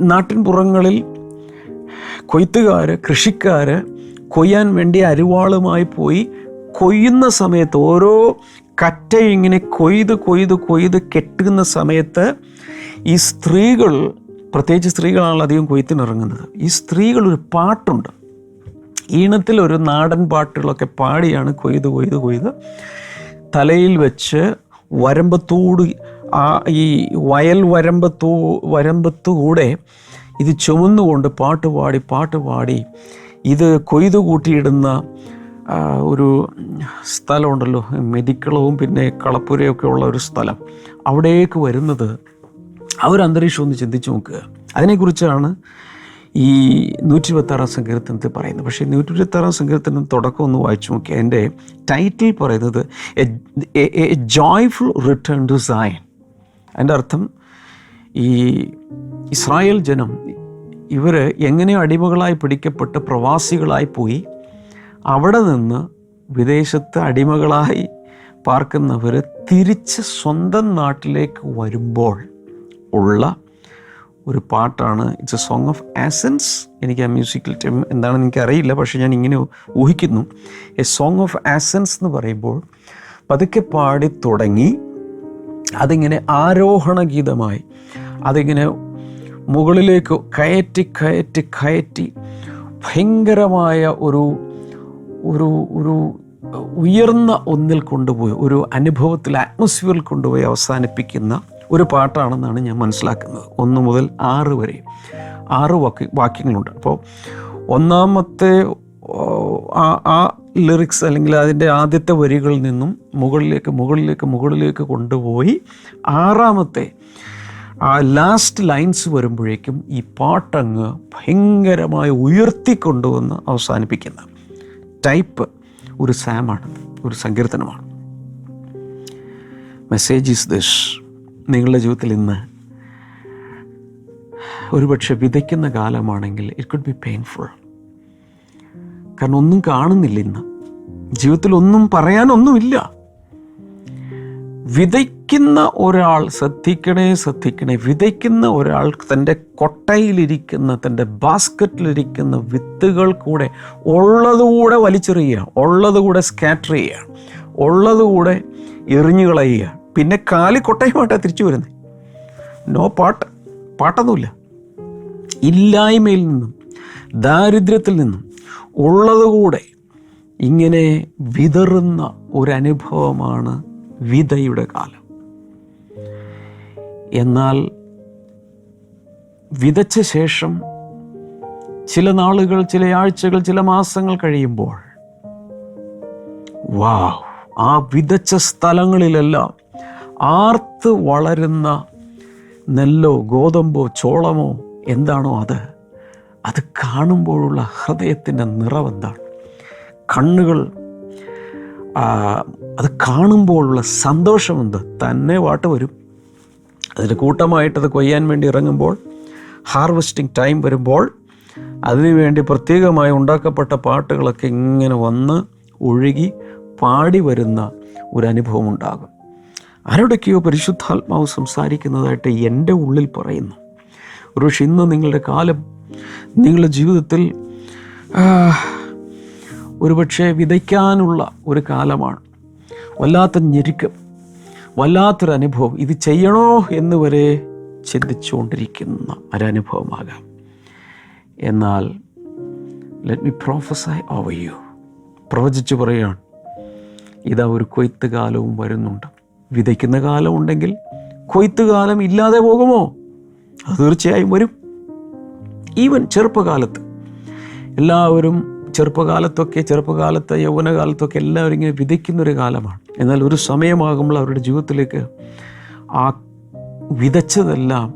നാട്ടിൻപുറങ്ങളിൽ കൊയ്ത്തുകാർ കൃഷിക്കാർ കൊയ്യാൻ വേണ്ടി അരിവാളുമായി പോയി കൊയ്യുന്ന സമയത്ത് ഓരോ കറ്റ ഇങ്ങനെ കൊയ്ത് കൊയ്ത് കൊയ്ത് കെട്ടുന്ന സമയത്ത് ഈ സ്ത്രീകൾ പ്രത്യേകിച്ച് സ്ത്രീകളാണല്ലോ അധികം കൊയ്ത്തിനിറങ്ങുന്നത് ഈ സ്ത്രീകൾ ഒരു പാട്ടുണ്ട്. ഈണത്തിൽ ഒരു നാടൻ പാട്ടുകളൊക്കെ പാടിയാണ് കൊയ്ത് കൊയ്ത് കൊയ്ത് തലയിൽ വെച്ച് വരമ്പത്തോട് ആ ഈ വയൽ വരമ്പത്തൂ വരമ്പത്തുകൂടെ ഇത് ചുമന്നുകൊണ്ട് പാട്ട് പാടി പാട്ട് പാടി ഇത് കൊയ്തു കൂട്ടിയിടുന്ന ഒരു സ്ഥലമുണ്ടല്ലോ മെതിക്കളവും പിന്നെ കളപ്പുരയൊക്കെ ഉള്ള ഒരു സ്ഥലം. അവിടേക്ക് വരുന്നത് അന്തരീക്ഷം ഒന്ന് ചിന്തിച്ച് നോക്കുക. അതിനെക്കുറിച്ചാണ് ഈ നൂറ്റി ഇരുപത്താറാം സങ്കീർത്തനത്തിൽ പറയുന്നത് പക്ഷേ നൂറ്റി ഇരുപത്താറാം സങ്കീർത്തനം തുടക്കം ഒന്ന് വായിച്ചു നോക്കി അതിന്റെ ടൈറ്റിൽ പറയുന്നത് a joyful return to Zion അതിന്റെ അർത്ഥം ഈ ഇസ്രായേൽ ജനം ഇവർ എങ്ങനെയോ അടിമകളായി പിടിക്കപ്പെട്ട് പ്രവാസികളായി പോയി. അവിടെ നിന്ന് വിദേശത്ത് അടിമകളായി പാർക്കുന്നവർ തിരിച്ച് സ്വന്തം നാട്ടിലേക്ക് വരുമ്പോൾ ഉള്ള ഒരു പാട്ടാണ്. It's a song of ascents എനിക്ക് ആ മ്യൂസിക്കൽ ടൈം എന്താണെന്ന് എനിക്കറിയില്ല പക്ഷേ ഞാൻ ഇങ്ങനെ ഊഹിക്കുന്നു. എ സോങ് ഓഫ് ആസൻസ് എന്ന് പറയുമ്പോൾ പതുക്കെ പാടി തുടങ്ങി അതിങ്ങനെ ആരോഹണ ഗീതമായി അതിങ്ങനെ മുകളിലേക്ക് കയറ്റി കയറ്റി കയറ്റി ഭയങ്കരമായ ഒരു ഒരു ഒരു ഉയർന്ന ഒന്നിൽ കൊണ്ടുപോയി ഒരു അനുഭവത്തിൽ അറ്റ്മോസ്ഫിയറിൽ കൊണ്ടുപോയി അവസാനിപ്പിക്കുന്ന ഒരു പാട്ടാണെന്നാണ് ഞാൻ മനസ്സിലാക്കുന്നത്. ഒന്ന് മുതൽ ആറ് വരെ. ആറ് വാക്യ വാക്യങ്ങളുണ്ട്. അപ്പോൾ ഒന്നാമത്തെ ആ ലിറിക്സ് അല്ലെങ്കിൽ അതിന്റെ ആദ്യത്തെ വരികളിൽ നിന്നും മുകളിലേക്ക് മുകളിലേക്ക് മുകളിലേക്ക് കൊണ്ടുപോയി ആറാമത്തെ ആ ലാസ്റ്റ് ലൈൻസ് വരുമ്പോഴേക്കും ഈ പാട്ടങ്ങ് ഭയങ്കരമായി ഉയർത്തിക്കൊണ്ടുവന്ന് അവസാനിപ്പിക്കുന്ന ടൈപ്പ് ഒരു സാമാണ് ഒരു സങ്കീർത്തനമാണ്. മെസ്സേജ് ഈസ് ദിസ് നിങ്ങളുടെ ജീവിതത്തിൽ ഇന്ന് ഒരുപക്ഷെ വിതയ്ക്കുന്ന കാലമാണെങ്കിൽ ഇറ്റ് കുഡ് ബി പെയിൻഫുൾ കാരണം ഒന്നും കാണുന്നില്ല ഇന്ന്. ജീവിതത്തിൽ ഒന്നും പറയാനൊന്നുമില്ല. വിതയ്ക്കുന്ന ഒരാൾ ശ്രദ്ധിക്കണേ ശ്രദ്ധിക്കണേ വിതയ്ക്കുന്ന ഒരാൾ തന്റെ കൊട്ടയിലിരിക്കുന്ന തന്റെ ബാസ്ക്കറ്റിലിരിക്കുന്ന വിത്തുകൾ കൂടെ ഉള്ളതുകൂടെ വലിച്ചെറിയുക ഉള്ളതുകൂടെ സ്കാറ്റർ ചെയ്യുക ഉള്ളതുകൂടെ എറിഞ്ഞു കളയുക പിന്നെ കാലി കൊട്ടയുമായിട്ടാണ് തിരിച്ചു വരുന്നത് നോ പാട്ട് പാട്ടൊന്നുമില്ല. ഇല്ലായ്മയിൽ നിന്നും ദാരിദ്ര്യത്തിൽ നിന്നും ഉള്ളതുകൂടെ ഇങ്ങനെ വിതറുന്ന ഒരനുഭവമാണ് വിതയുടെ കാലം. എന്നാൽ വിതച്ച ശേഷം ചില നാളുകൾ ചില ആഴ്ചകൾ ചില മാസങ്ങൾ കഴിയുമ്പോൾ വാ ആ വിതച്ച സ്ഥലങ്ങളിലെല്ലാം ആർത്ത് വളരുന്ന നെല്ലോ ഗോതമ്പോ ചോളമോ എന്താണോ അത്? അത് കാണുമ്പോഴുള്ള ഹൃദയത്തിന്റെ നിറവെന്താണ്? കണ്ണുകൾ അത് കാണുമ്പോഴുള്ള സന്തോഷമെന്ത്? തന്നെ വാട്ട് വരും. അതിന് കൂട്ടമായിട്ടത് കൊയ്യാൻ വേണ്ടി ഇറങ്ങുമ്പോൾ ഹാർവെസ്റ്റിംഗ് ടൈം വരുമ്പോൾ അതിനുവേണ്ടി പ്രത്യേകമായി ഉണ്ടാക്കപ്പെട്ട പാട്ടുകളൊക്കെ ഇങ്ങനെ വന്ന് ഒഴുകി പാടി വരുന്ന ഒരു അനുഭവം ഉണ്ടാകും ആരോടൊക്കെയോ പരിശുദ്ധാത്മാവ് സംസാരിക്കുന്നതായിട്ട് എന്റെ ഉള്ളിൽ പറയുന്നു. ഒരുപക്ഷെ ഇന്ന് നിങ്ങളുടെ കാലം നിങ്ങളുടെ ജീവിതത്തിൽ ഒരുപക്ഷെ വിതയ്ക്കാനുള്ള ഒരു കാലമാണ്. വല്ലാത്ത ഞെരുക്കം വല്ലാത്തൊരു അനുഭവം. ഇത് ചെയ്യണോ എന്ന് വരെ ചിന്തിച്ചുകൊണ്ടിരിക്കുന്ന ഒരനുഭവമാകാം. എന്നാൽ let me prophesy over you പ്രവചിച്ചു പറയുകയാണ്. ഇതാ ഒരു കൊയ്ത്ത് കാലവും വരുന്നുണ്ട്. വിതയ്ക്കുന്ന കാലം ഉണ്ടെങ്കിൽ കൊയ്ത്ത് കാലം ഇല്ലാതെ പോകുമോ? അത് തീർച്ചയായും വരും. ഈവൻ ചെറുപ്പകാലത്ത്. എല്ലാവരും ചെറുപ്പകാലത്തൊക്കെ ചെറുപ്പകാലത്ത് യൗവനകാലത്തൊക്കെ എല്ലാവരും ഇങ്ങനെ വിതയ്ക്കുന്നൊരു കാലമാണ്. എന്നാൽ ഒരു സമയമാകുമ്പോൾ അവരുടെ ജീവിതത്തിലേക്ക് ആ വിതച്ചതെല്ലാം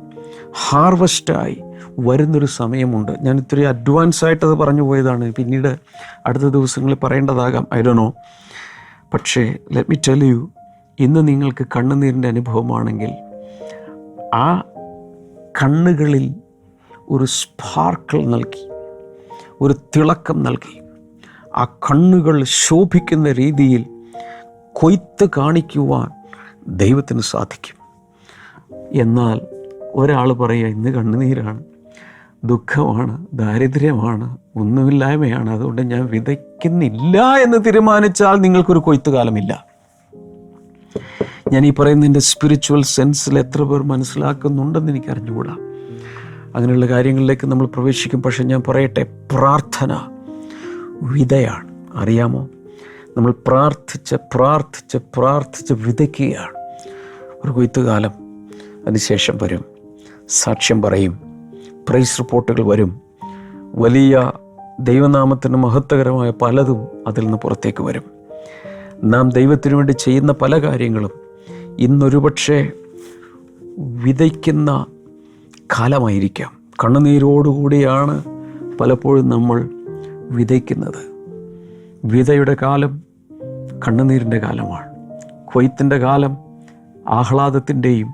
ഹാർവസ്റ്റായി വരുന്നൊരു സമയമുണ്ട്. ഞാൻ ഇത്തിരി അഡ്വാൻസ് ആയിട്ട് അത് പറഞ്ഞു പോയതാണ്. പിന്നീട് അടുത്ത ദിവസങ്ങളിൽ പറയേണ്ടതാകാം. ഐ ഡോ നോ. പക്ഷേ ലെറ്റ് മി ടെൽ യു ഇന്ന് നിങ്ങൾക്ക് കണ്ണുനീരിന്റെ അനുഭവമാണെങ്കിൽ ആ കണ്ണുകളിൽ ഒരു സ്പാർക്കിൾ നൽകി ഒരു തിളക്കം നൽകി. ആ കണ്ണുകൾ ശോഭിക്കുന്ന രീതിയിൽ കൊയ്ത്ത് കാണിക്കുവാൻ ദൈവത്തിന് സാധിക്കും. എന്നാൽ ഒരാൾ പറയുക ഇന്ന് കണ്ണുനീരാണ്. ദുഃഖമാണ് ദാരിദ്ര്യമാണ് ഒന്നുമില്ലായ്മയാണ്. അതുകൊണ്ട് ഞാൻ വിതയ്ക്കുന്നില്ല എന്ന് തീരുമാനിച്ചാൽ നിങ്ങൾക്കൊരു കൊയ്ത്തുകാലമില്ല. ഞാൻ ഈ പറയുന്നതിന്റെ സ്പിരിച്വൽ സെൻസിൽ എത്ര പേർ മനസ്സിലാക്കുന്നുണ്ടെന്ന് എനിക്ക് അറിഞ്ഞുകൂടാ അങ്ങനെയുള്ള കാര്യങ്ങളിലേക്ക് നമ്മൾ പ്രവേശിക്കും. പക്ഷെ ഞാൻ പറയട്ടെ പ്രാർത്ഥന വിതയാണ് അറിയാമോ? നമ്മൾ പ്രാർത്ഥിച്ച് പ്രാർത്ഥിച്ച് പ്രാർത്ഥിച്ച് വിതയ്ക്കുകയാണ് ഒരു കൊയ്ത്തുകാലം അതിനുശേഷം വരും. സാക്ഷ്യം പറയും. പ്രൈസ് റിപ്പോർട്ടുകൾ വരും. വലിയ ദൈവനാമത്തിന് മഹത്വകരമായ പലതും അതിൽ നിന്ന് പുറത്തേക്ക് വരും. നാം ദൈവത്തിനു വേണ്ടി ചെയ്യുന്ന പല കാര്യങ്ങളും ഇന്നൊരുപക്ഷെ വിതയ്ക്കുന്ന കാലമായിരിക്കാം. കണ്ണുനീരോടുകൂടിയാണ് പലപ്പോഴും നമ്മൾ വിതയ്ക്കുന്നത്. വിതയുടെ കാലം കണ്ണുനീരിന്റെ കാലമാണ്. കൊയ്ത്തിന്റെ കാലം ആഹ്ലാദത്തിന്റെയും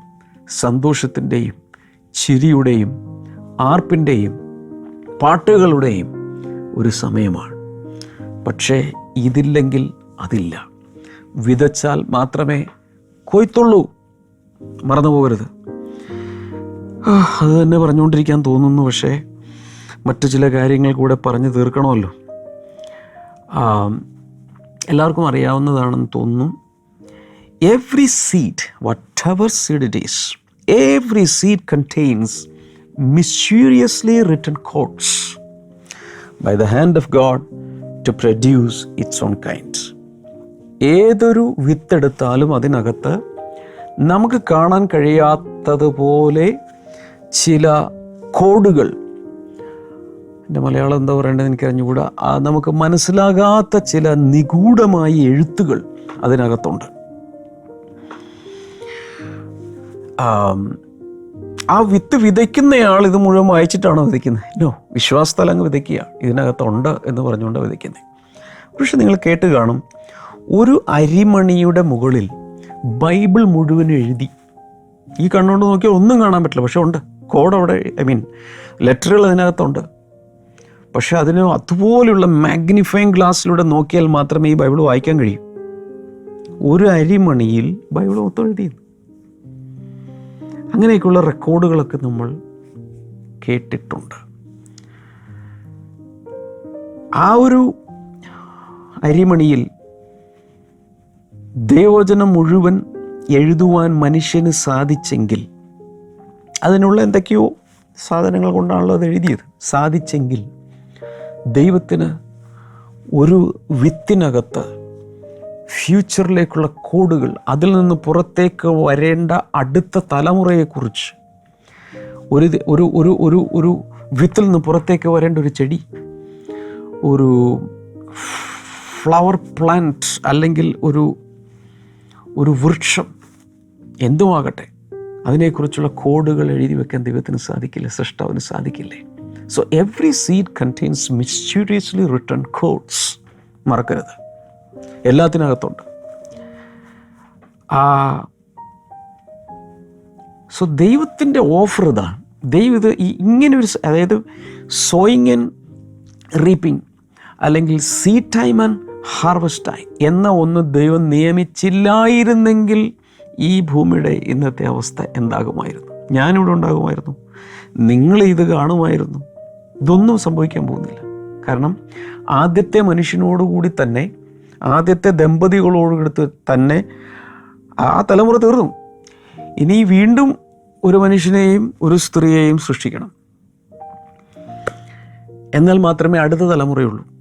സന്തോഷത്തിന്റെയും ചിരിയുടെയും ആർപ്പിന്റെയും പാട്ടുകളുടെയും ഒരു സമയമാണ്. പക്ഷേ ഇതില്ലെങ്കിൽ അതില്ല. വിതച്ചാൽ മാത്രമേ കൊയ്ത്തുള്ളൂ. മറന്നു പോകരുത്. അത് തന്നെ പറഞ്ഞുകൊണ്ടിരിക്കാൻ തോന്നുന്നു പക്ഷേ മറ്റു ചില കാര്യങ്ങൾ കൂടെ പറഞ്ഞു തീർക്കണമല്ലോ. എല്ലാവർക്കും അറിയാവുന്നതാണെന്ന് തോന്നുന്നു. Every seed whatever seed it is every seed contains mysteriously written codes by the hand of God to produce its own kind ഏതൊരു വിത്തെടുത്താലും അതിനകത്ത് നമുക്ക് കാണാൻ കഴിയാത്തതുപോലെ ചില കോഡുകൾ. എന്റെ മലയാളം എന്താ പറയേണ്ടത് എനിക്ക് അറിഞ്ഞുകൂടാ നമുക്ക് മനസ്സിലാകാത്ത ചില നിഗൂഢമായ എഴുത്തുകൾ അതിനകത്തുണ്ട്. ആ വിത്ത് വിതയ്ക്കുന്നയാൾ ഇത് മുഴുവൻ വായിച്ചിട്ടാണോ വിതയ്ക്കുന്നത്? നോ വിശ്വാസത്താൽ അങ്ങ് വിതയ്ക്കുക. ഇതിനകത്തുണ്ട് എന്ന് പറഞ്ഞുകൊണ്ട് വിതയ്ക്കുന്നത്. പക്ഷെ നിങ്ങൾ കേട്ട് കാണും ഒരു അരിമണിയുടെ മുകളിൽ ബൈബിൾ മുഴുവൻ എഴുതി. ഈ കണ്ണുകൊണ്ട് നോക്കിയാൽ ഒന്നും കാണാൻ പറ്റില്ല പക്ഷെ ഉണ്ട്. കോഡ് അവിടെ ഐ മീൻ ലെറ്ററുകൾ അതിനകത്തുണ്ട്. പക്ഷെ അതിന് അതുപോലെയുള്ള മാഗ്നിഫൈങ് ഗ്ലാസ്സിലൂടെ നോക്കിയാൽ മാത്രമേ ഈ ബൈബിൾ വായിക്കാൻ കഴിയൂ. ഒരു അരിമണിയിൽ ബൈബിൾ എഴുതിയിരുന്നു. അങ്ങനെയൊക്കെയുള്ള റെക്കോർഡുകളൊക്കെ നമ്മൾ കേട്ടിട്ടുണ്ട്. ആ ഒരു അരിമണിയിൽ ദൈവവചനം മുഴുവൻ എഴുതുവാൻ മനുഷ്യന് സാധിച്ചെങ്കിൽ അതിനുള്ള എന്തൊക്കെയോ സാധനങ്ങൾ കൊണ്ടാണല്ലോ അത് എഴുതിയത്. സാധിച്ചെങ്കിൽ ദൈവത്തിന് ഒരു വിത്തിനകത്ത് ഫ്യൂച്ചറിലേക്കുള്ള കോഡുകൾ അതിൽ നിന്ന് പുറത്തേക്ക് വരേണ്ട അടുത്ത തലമുറയെക്കുറിച്ച് ഒരു ഒരു ഒരു ഒരു ഒരു വിത്തിൽ നിന്ന് പുറത്തേക്ക് വരേണ്ട ഒരു ചെടി ഒരു ഫ്ലവർ പ്ലാന്റ് അല്ലെങ്കിൽ ഒരു ഒരു വൃക്ഷം എന്തുമാകട്ടെ അതിനെക്കുറിച്ചുള്ള കോഡുകൾ എഴുതി വെക്കാൻ ദൈവത്തിന് സാധിക്കില്ല സൃഷ്ടാവിന് സാധിക്കില്ലേ? So every seed contains mysteriously written codes മറക്കരുത്. എല്ലാത്തിനകത്തുണ്ട്. ആ സോ ദൈവത്തിന്റെ ഓഫർ ഇതാണ്. ദൈവം ഇത് ഇങ്ങനെ ഒരു അതായത് സോയിങ് ആൻഡ് റീപ്പിംഗ് അല്ലെങ്കിൽ see time and harvest time എന്ന ഒന്ന് ദൈവം നിയമിച്ചില്ലായിരുന്നെങ്കിൽ ഈ ഭൂമിയുടെ ഇന്നത്തെ അവസ്ഥ എന്താകുമായിരുന്നു? ഞാനിവിടെ ഉണ്ടാകുമായിരുന്നു. നിങ്ങൾ ഇത് കാണുമായിരുന്നു. ഇതൊന്നും സംഭവിക്കാൻ പോകുന്നില്ല. കാരണം ആദ്യത്തെ മനുഷ്യനോടുകൂടി തന്നെ ആദ്യത്തെ ദമ്പതികളോടുകൂടി തന്നെ ആ തലമുറ തീർന്നു. ഇനി വീണ്ടും ഒരു മനുഷ്യനെയും ഒരു സ്ത്രീയെയും സൃഷ്ടിക്കണം. എന്നാൽ മാത്രമേ അടുത്ത തലമുറയുള്ളൂ.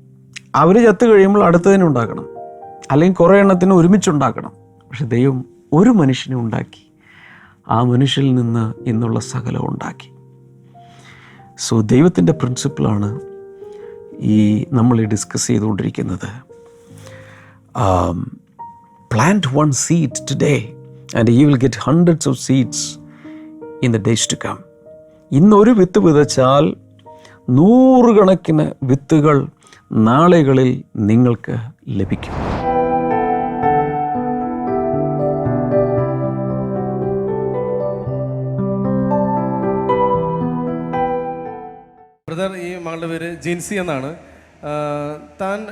അവർ ചത്തു കഴിയുമ്പോൾ അടുത്തതിനെ ഉണ്ടാക്കണം. അല്ലെങ്കിൽ കുറേ എണ്ണത്തിന് ഒരുമിച്ചുണ്ടാക്കണം. പക്ഷെ ദൈവം ഒരു മനുഷ്യനെ ഉണ്ടാക്കി. ആ മനുഷ്യനിൽ നിന്ന് ഇന്നുള്ള സകലം ഉണ്ടാക്കി. സോ ദൈവത്തിന്റെ പ്രിൻസിപ്പിളാണ് ഈ നമ്മൾ ഈ ഡിസ്കസ് ചെയ്തുകൊണ്ടിരിക്കുന്നത്. Plant one seed today and you will get hundreds of seeds in the days to come ഇന്നൊരു വിത്ത് വിതച്ചാൽ നൂറുകണക്കിന് വിത്തുകൾ നാളുകളിൽ നിങ്ങൾക്ക് ലഭിക്കും. ബ്രദർ ഈ മകളുടെ പേര് ജിൻസി എന്നാണ്. താൻ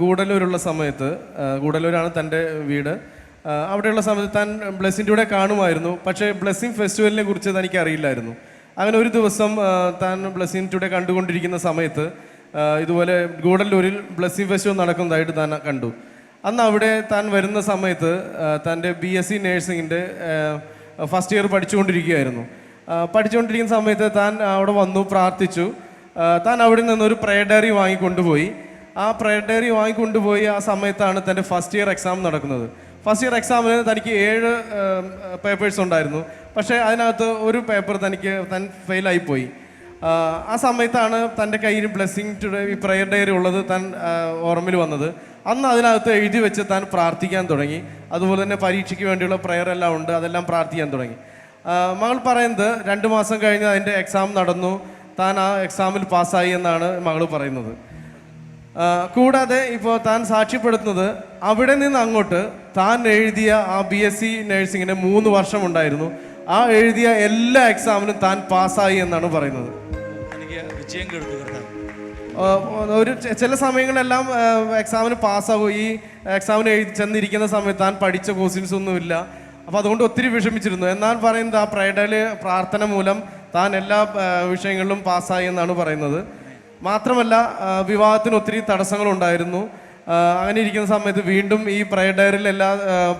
ഗൂഡലൂരുള്ള സമയത്ത് ഗൂഡലൂരാണ് തന്റെ വീട്. അവിടെയുള്ള സമയത്ത് താൻ ബ്ലെസ്സിന്റെ കൂടെ കാണുമായിരുന്നു. പക്ഷേ ബ്ലെസ്സിങ് ഫെസ്റ്റിവലിനെ കുറിച്ച് തനിക്ക് അറിയില്ലായിരുന്നു അങ്ങനെ ഒരു ദിവസം താൻ ബ്ലെസ്സിന്റെ കൂടെ കണ്ടുകൊണ്ടിരിക്കുന്ന സമയത്ത് ഇതുപോലെ ഗൂഡല്ലൂരിൽ ബ്ലെസ്സിങ് ഫെസ്റ്റിവൽ നടക്കുന്നതായിട്ട് താൻ കണ്ടു. അന്ന് അവിടെ താൻ വരുന്ന സമയത്ത് തന്റെ ബി എസ് സി നേഴ്സിങ്ങിന്റെ ഫസ്റ്റ് ഇയർ പഠിച്ചുകൊണ്ടിരിക്കുകയായിരുന്നു. പഠിച്ചുകൊണ്ടിരിക്കുന്ന സമയത്ത് താൻ അവിടെ വന്നു പ്രാർത്ഥിച്ചു. താൻ അവിടെ നിന്ന് ഒരു പ്രയർ ഡയറി വാങ്ങിക്കൊണ്ടുപോയി. ആ പ്രയർ ഡയറി വാങ്ങിക്കൊണ്ടുപോയി ആ സമയത്താണ് തന്റെ ഫസ്റ്റ് ഇയർ എക്സാം നടക്കുന്നത്. ഫസ്റ്റ് ഇയർ എക്സാമിന് തനിക്ക് ഏഴ് പേപ്പേഴ്സ് ഉണ്ടായിരുന്നു. പക്ഷേ അതിനകത്ത് ഒരു പേപ്പർ തനിക്ക് താൻ ഫെയിലായി പോയി ആ, സമയത്താണ് തന്റെ കയ്യിൽ ബ്ലെസ്സിങ് ടുഡേ ഈ പ്രയർ ഡയറി ഉള്ളത് താൻ ഓർമ്മയിൽ വന്നത്. അന്ന് അതിനകത്ത് എഴുതി വെച്ച് താൻ പ്രാർത്ഥിക്കാൻ തുടങ്ങി. അതുപോലെ തന്നെ പരീക്ഷയ്ക്ക് വേണ്ടിയുള്ള പ്രയർ എല്ലാം ഉണ്ട് അതെല്ലാം പ്രാർത്ഥിക്കാൻ തുടങ്ങി. മകൾ പറയുന്നത് രണ്ട് മാസം കഴിഞ്ഞ് അതിന്റെ എക്സാം നടന്നു. താൻ ആ എക്സാമിൽ പാസ്സായി എന്നാണ് മകൾ പറയുന്നത്. കൂടാതെ ഇപ്പോൾ താൻ സാക്ഷ്യപ്പെടുത്തുന്നത് അവിടെ നിന്ന് അങ്ങോട്ട് താൻ എഴുതിയ ആ ബി എസ് സി നഴ്സിങ്ങിന് മൂന്ന് വർഷമുണ്ടായിരുന്നു ആ എഴുതിയ എല്ലാ എക്സാമിനും താൻ പാസ്സായി എന്നാണ് പറയുന്നത്. വിജയം കർത്താവ് ഒരു ചില സമയങ്ങളെല്ലാം എക്സാമിന് പാസ്സാകും ഈ എക്സാമിന് ചെന്നിരിക്കുന്ന സമയത്ത് താൻ പഠിച്ച കോസിൻസ് ഒന്നുമില്ല അപ്പോൾ അതുകൊണ്ട് ഒത്തിരി വിഷമിച്ചിരുന്നു. എന്നാൽ പറയുന്നത് ആ പ്രൈഡൽ പ്രാർത്ഥന മൂലം താൻ എല്ലാ വിഷയങ്ങളിലും പാസ്സായി എന്നാണ് പറയുന്നത്. മാത്രമല്ല വിവാഹത്തിന് ഒത്തിരി തടസ്സങ്ങളുണ്ടായിരുന്നു. അങ്ങനെ ഇരിക്കുന്ന സമയത്ത് വീണ്ടും ഈ പ്രയർ ഡയറിൽ എല്ലാ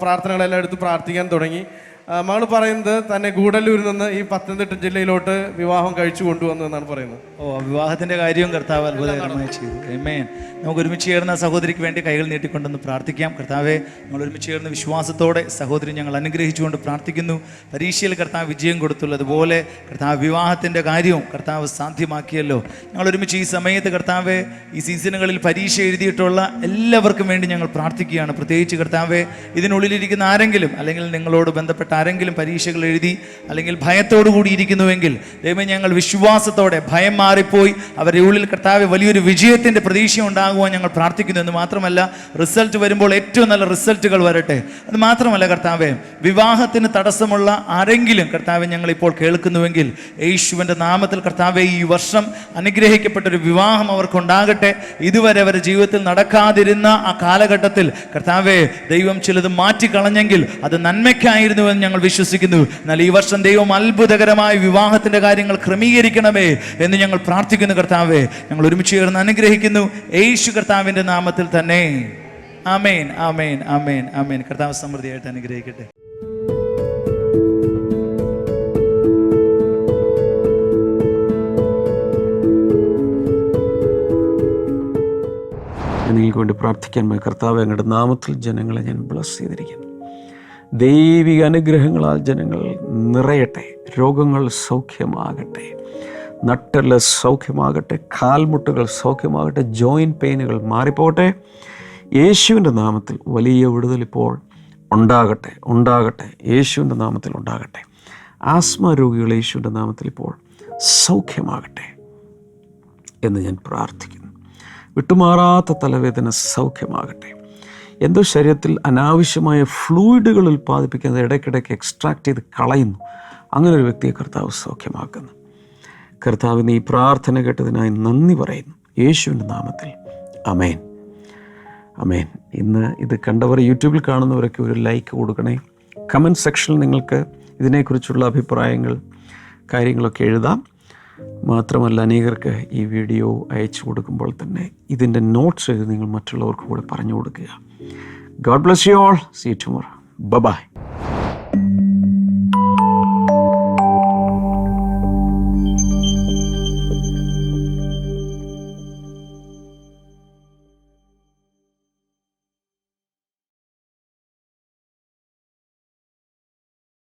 പ്രാർത്ഥനകളെല്ലാം എടുത്ത് പ്രാർത്ഥിക്കാൻ തുടങ്ങി. ആ, മകൾ പറയുന്നത് തന്നെ ഗൂഡല്ലൂരിൽ നിന്ന് ഈ പത്തനംതിട്ട ജില്ലയിലോട്ട് വിവാഹം കഴിച്ചു കൊണ്ടുവന്നു എന്നാണ് പറയുന്നത്. ഓ വിവാഹത്തിന്റെ കാര്യവും കർത്താവ് അത്ഭുതകരമായി ചെയ്തു. എമ്മേൻ നമുക്ക് ഒരുമിച്ച് ചേർന്ന സഹോദരിക്ക് വേണ്ടി കൈകൾ നീട്ടിക്കൊണ്ടെന്ന് പ്രാർത്ഥിക്കാം. കർത്താവെ നമ്മൾ ഒരുമിച്ച് ചേർന്ന് വിശ്വാസത്തോടെ സഹോദരി ഞങ്ങൾ അനുഗ്രഹിച്ചുകൊണ്ട് പ്രാർത്ഥിക്കുന്നു. പരീക്ഷയിൽ കർത്താവ് വിജയം കൊടുത്തുള്ളൂ. അതുപോലെ കർത്താവ് വിവാഹത്തിന്റെ കാര്യവും കർത്താവ് സാധ്യമാക്കിയല്ലോ. ഞങ്ങൾ ഒരുമിച്ച് ഈ സമയത്ത് കർത്താവെ ഈ സീസണുകളിൽ പരീക്ഷ എഴുതിയിട്ടുള്ള എല്ലാവർക്കും വേണ്ടി ഞങ്ങൾ പ്രാർത്ഥിക്കുകയാണ്. പ്രത്യേകിച്ച് കർത്താവെ ഇതിനുള്ളിലിരിക്കുന്ന ആരെങ്കിലും അല്ലെങ്കിൽ നിങ്ങളോട് ബന്ധപ്പെട്ട ആരെങ്കിലും പരീക്ഷകൾ എഴുതി അല്ലെങ്കിൽ ഭയത്തോടു കൂടി ഇരിക്കുന്നുവെങ്കിൽ ദൈവം ഞങ്ങൾ വിശ്വാസത്തോടെ ഭയം മാറിപ്പോയി അവരുടെ ഉള്ളിൽ കർത്താവ് വലിയൊരു വിജയത്തിന്റെ പ്രതീക്ഷ ഉണ്ടാകുവാൻ ഞങ്ങൾ പ്രാർത്ഥിക്കുന്നു. എന്ന് മാത്രമല്ല റിസൾട്ട് വരുമ്പോൾ ഏറ്റവും നല്ല റിസൾട്ടുകൾ വരട്ടെ. അത് മാത്രമല്ല കർത്താവെ വിവാഹത്തിന് തടസ്സമുള്ള ആരെങ്കിലും കർത്താവെ ഞങ്ങളിപ്പോൾ കേൾക്കുന്നുവെങ്കിൽ യേശുവിന്റെ നാമത്തിൽ കർത്താവെ ഈ വർഷം അനുഗ്രഹിക്കപ്പെട്ട ഒരു വിവാഹം അവർക്കുണ്ടാകട്ടെ. ഇതുവരെ അവരുടെ ജീവിതത്തിൽ നടക്കാതിരുന്ന ആ കാലഘട്ടത്തിൽ കർത്താവെ ദൈവം ചിലത് മാറ്റിക്കളഞ്ഞെങ്കിൽ അത് നന്മയ്ക്കായിരുന്നു ഞങ്ങൾ വിശ്വസിക്കുന്നു. എന്നാൽ ഈ വർഷം ദൈവം അത്ഭുതകരമായ വിവാഹത്തിന്റെ കാര്യങ്ങൾ ക്രമീകരിക്കണമേ എന്ന് ഞങ്ങൾ പ്രാർത്ഥിക്കുന്നു കർത്താവെ. ഞങ്ങൾ ഒരുമിച്ച് ചേർന്ന് അനുഗ്രഹിക്കുന്നു. യേശു കർത്താവിന്റെ നാമത്തിൽ തന്നെ. ആമേൻ ആമേൻ ആമേൻ ആമേൻ. കർത്താവ് സമൃദ്ധിയായിട്ട് അനുഗ്രഹിക്കട്ടെ. നിങ്ങൾക്ക് വേണ്ടി പ്രാർത്ഥിക്കാൻ കർത്താവ് അങ്ങയുടെ നാമത്തിൽ ജനങ്ങളെ ഞാൻ ബ്ലസ് ചെയ്തിരിക്കുന്നു. ദൈവിക അനുഗ്രഹങ്ങളാൽ ജനങ്ങൾ നിറയട്ടെ രോഗങ്ങൾ സൗഖ്യമാകട്ടെ നട്ടൽ സൗഖ്യമാകട്ടെ കാൽമുട്ടുകൾ സൗഖ്യമാകട്ടെ ജോയിന്റ് പെയിനുകൾ മാറിപ്പോകട്ടെ. യേശുവിന്റെ നാമത്തിൽ വലിയ വിടുതൽ ഇപ്പോൾ ഉണ്ടാകട്ടെ ഉണ്ടാകട്ടെ യേശുവിന്റെ നാമത്തിൽ ഉണ്ടാകട്ടെ. ആസ്മ രോഗികൾ യേശുവിന്റെ നാമത്തിൽ ഇപ്പോൾ സൗഖ്യമാകട്ടെ എന്ന് ഞാൻ പ്രാർത്ഥിക്കുന്നു. വിട്ടുമാറാത്ത തലവേദന സൗഖ്യമാകട്ടെ. എന്തോ ശരീരത്തിൽ അനാവശ്യമായ ഫ്ലൂയിഡുകൾ ഉൽപ്പാദിപ്പിക്കുന്നത് ഇടയ്ക്കിടയ്ക്ക് എക്സ്ട്രാക്ട് ചെയ്ത് കളയുന്നു. അങ്ങനെ ഒരു വ്യക്തിയെ കർത്താവ് സൗഖ്യമാക്കുന്നു. കർത്താവിന് ഈ പ്രാർത്ഥന കേട്ടതിനായി നന്ദി പറയുന്നു. യേശുവിന്റെ നാമത്തിൽ. അമേൻ അമേൻ ഇന്ന് ഇത് കണ്ടവർ യൂട്യൂബിൽ കാണുന്നവരൊക്കെ ഒരു ലൈക്ക് കൊടുക്കണേ. കമന്റ് സെക്ഷനിൽ നിങ്ങൾക്ക് ഇതിനെക്കുറിച്ചുള്ള അഭിപ്രായങ്ങൾ കാര്യങ്ങളൊക്കെ എഴുതാം. മാത്രമല്ല അനേകർക്ക് ഈ വീഡിയോ അയച്ചു കൊടുക്കുമ്പോൾ തന്നെ ഇതിന്റെ നോട്ട്സ് നിങ്ങൾ മറ്റുള്ളവർക്ക് കൂടെ പറഞ്ഞു കൊടുക്കുക. God bless you all see tomorrow bye